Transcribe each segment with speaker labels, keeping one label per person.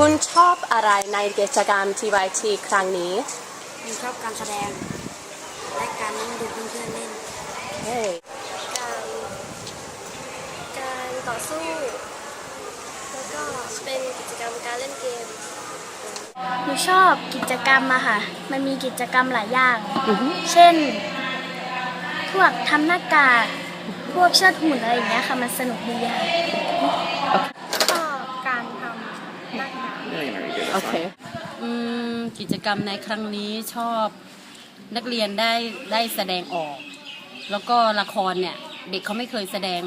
Speaker 1: คุณชอบอะไรในกิจกรรม TYT ครั้งนี้
Speaker 2: ผมชอบการแสดง และการนั่งดูเพื่อนๆเล่น
Speaker 1: เฮ้ย
Speaker 3: การการต่อสู้ แล้วก็เป็นกิจกรรมการเล่นเกม
Speaker 4: หนูชอบกิจกรรมอะค่ะ มันมีกิจกรรมหลายอย่าง เช่น พวกทำหน้ากาก พวกเชิดหุ่นอะไรอย่างเงี้ยค่ะ มันสนุกดีค่ะ
Speaker 3: ชอบการทำห น้ากาก
Speaker 1: โอเค
Speaker 5: อืมกิจกรรมในครั้งนี้ชอบนักเรียนได้ได้แสดงออก แล้วก็ละครเนี่ยเด็กเขาไม่เคยแสดง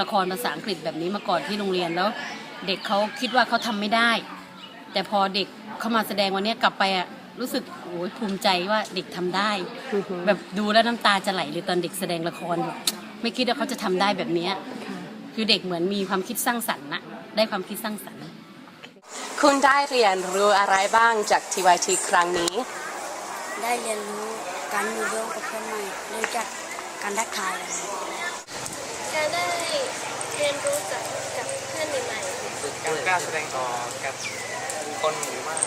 Speaker 5: ละครภาษาอังกฤษแบบนี้มาก่อนที่โรงเรียนแล้ว เด็กเขาคิดว่าเขาทำไม่ได้ แต่พอเด็กเข้ามาแสดงวันเนี้ยกลับไปอะรู้สึกโอ้ยภูมิใจว่าเด็กทำได้ แบบดูแล้วน้ำตาจะไหลเลยตอนเด็กแสดงละครแบบไม่คิดว่าเขาจะทำได้แบบเนี้ย คือเด็กเหมือนมีความคิดสร้างสรรค์นะได้ความคิดสร้างสรรค์
Speaker 1: คุณได้เรียนรู้อะไรบ้างจาก TYT ครั้งนี้
Speaker 2: ได้เรียนรู้การอยู่ร่วมกับเพื่อนใหม่รู้จักการทักทายอะไร
Speaker 3: การได้เรียนรู้จากกับเพื่อนใหม่
Speaker 6: การกล้าแสดงออกกับคนหมู่มาก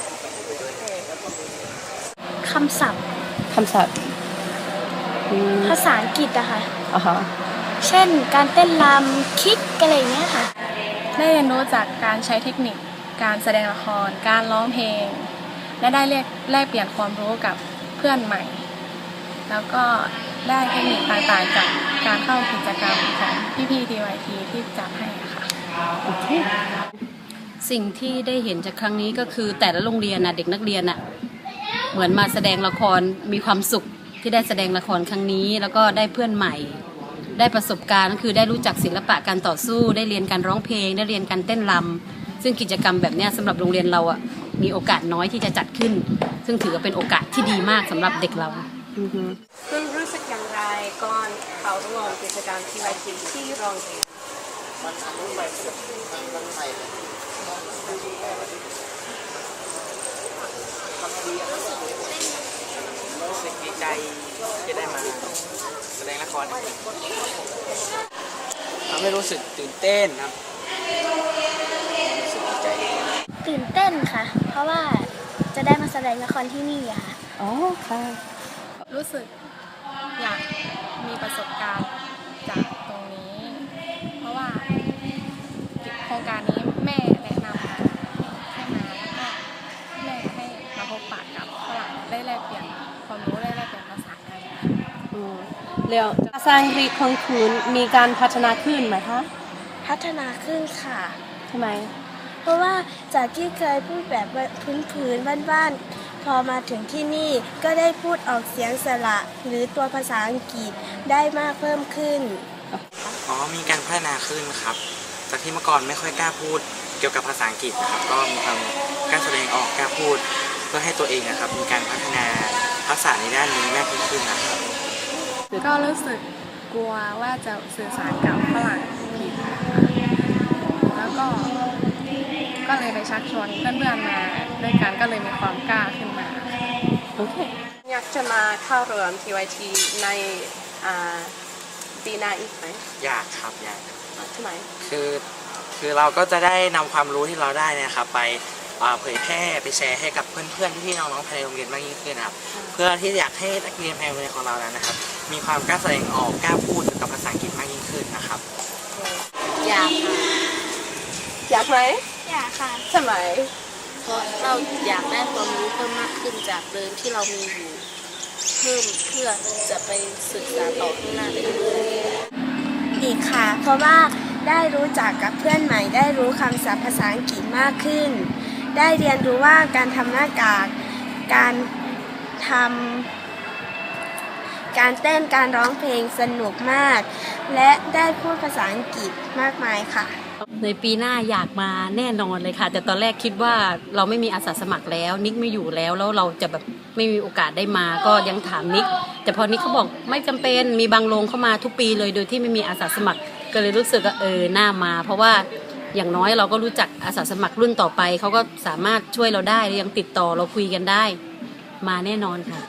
Speaker 4: คำศัพท์
Speaker 1: คำศัพท์
Speaker 4: ภาษาอังกฤษอะค่ะ
Speaker 1: อ่าฮะ
Speaker 4: เช่นการเต้นรำคิกอะไรอย่างเงี้ยค่ะ
Speaker 7: ได้เรียนรู้จากการใช้เทคนิค การแสดงละคร การร้องเพลง และได้แลกแลกเปลี่ยนความรู้กับเพื่อนใหม่ แล้วก็ได้เทคนิคต่างๆจากการเข้ากิจกรรมของพี่ๆ DYT ที่จัดให้อะค่ะ
Speaker 5: สิ่งที่ได้เห็นจากครั้งนี้ก็คือแต่ละโรงเรียนนะเด็กนักเรียนน่ะเหมือนมาแสดงละครมีความสุขที่ได้แสดงละครครั้งนี้ แล้วก็ได้เพื่อนใหม่ ได้ประสบการณ์ก็คือได้รู้จักศิลปะการต่อสู้ ได้เรียนการร้องเพลง ได้เรียนการเต้นรำ ซึ่งกิจกรรมแบบเนี้ยสำหรับโรงเรียนเราอะมีโอกาสน้อยที่จะจัดขึ้น ซึ่งถือว่าเป็นโอกาสที่ดีมากสำหรับเด็กเรา
Speaker 1: คุณรู้สึกอย่างไรก่อนเข้าร่วมกิจกรรม TYT ที่โรงเรียน
Speaker 6: รู้สึกดีใจที่ได้มาแสดงละครทำให้รู้สึกตื่นเต้นครับรู้สึกดีใจ
Speaker 4: ตื่นเต้นค่ะ เพราะว่าจะได้มาแสดงละครที่นี่อะค่ะ
Speaker 1: อ๋อค่ะ
Speaker 7: รู้สึกอยากมีประสบการณ์จากตรงนี้ เพราะว่าโครงการนี้แม่แนะนำมาให้มาแล้วก็แม่ให้มาพบปะกับฝรั่งได้แลกเปลี่ยนความรู้ได้แลกเปลี่ยนภาษากัน
Speaker 1: แล้วภาษาอังกฤษของคุณมีการพัฒนาขึ้นไหมคะ
Speaker 4: พัฒนาขึ้นค่ะ
Speaker 1: ทำไม
Speaker 4: เพราะว่าจากที่เคยพูดแบบพื้นพื้นๆบ้านๆพอมาถึงที่นี่ก็ได้พูดออกเสียงสระหรือตัวภาษาอังกฤษได้มากเพิ่มขึ้น
Speaker 6: อ๋อมีการพัฒนาขึ้นครับ จากที่เมื่อก่อนไม่ค่อยกล้าพูดเกี่ยวกับภาษาอังกฤษนะครับ ก็มีความกล้าแสดงออกกล้าพูด เพื่อให้ตัวเองนะครับ มีการพัฒนาทักษะในด้านนี้มากยิ่งขึ้นนะครับ
Speaker 7: ก็รู้สึกกลัวว่าจะสื่อสารกับฝรั่งผิดนะคะแล้วก็ ก็เลยไปชักชวนเพื่อนๆมาด้วยกันก็เลยมีความกล้าขึ้นมา
Speaker 1: โอเคอยากจะมาเข้าร่วม TYT ในอ่าปีหน้าอีกไหม
Speaker 6: อยากครับอยาก
Speaker 1: ทำไม
Speaker 6: คือคือเราก็จะได้นำความรู้ที่เราได้เนะครับไปอ่าเผยแพร่ไปแชร์ให้กับเพื่อนๆพี่ๆน้องๆภายในโรงเรียนมากยิ่งขึ้นนะครับเพื่อที่อยากให้นักเรียนภายในโรงเรียนของเรานั้นนะครับ มีความกล้าแสดงออกกล้าพูดเกี่ยวกับภาษาอังกฤษมากยิ่งขึ้นนะครับ
Speaker 1: อยากอยากไหม
Speaker 3: อยากค่ะ
Speaker 1: ทำไม
Speaker 2: เพราะเราอยากได้ความรู้เพิ่มมากขึ้นจากเดิมที่เรามีอยู่ เพิ่มเพื่อจะไปศึกษาต่อข้างหน้าได้เลย
Speaker 4: อีกค่ะ เพราะว่าได้รู้จักกับเพื่อนใหม่ ได้รู้คำศัพท์ภาษาอังกฤษมากขึ้น ได้เรียนรู้ว่าการทำหน้ากาก การทำการเต้นการร้องเพลงสนุกมาก และได้พูดภาษาอังกฤษมากมายค่ะ
Speaker 5: ในปีหน้าอยากมาแน่นอนเลยค่ะ แต่ตอนแรกคิดว่าเราไม่มีอาสาสมัครแล้ว นิกไม่อยู่แล้วแล้วเราจะแบบไม่มีโอกาสได้มาก็ยังถามนิก แต่พอนิกเขาบอกไม่จำเป็นมีบางโรงเข้ามาทุกปีเลยโดยที่ไม่มีอาสาสมัคร ก็เลยรู้สึกว่าเออหน่ามา เพราะว่าอย่างน้อยเราก็รู้จักอาสาสมัครรุ่นต่อไปเขาก็สามารถช่วยเราได้ยังติดต่อเราคุยกันได้ มาแน่นอนค่ะ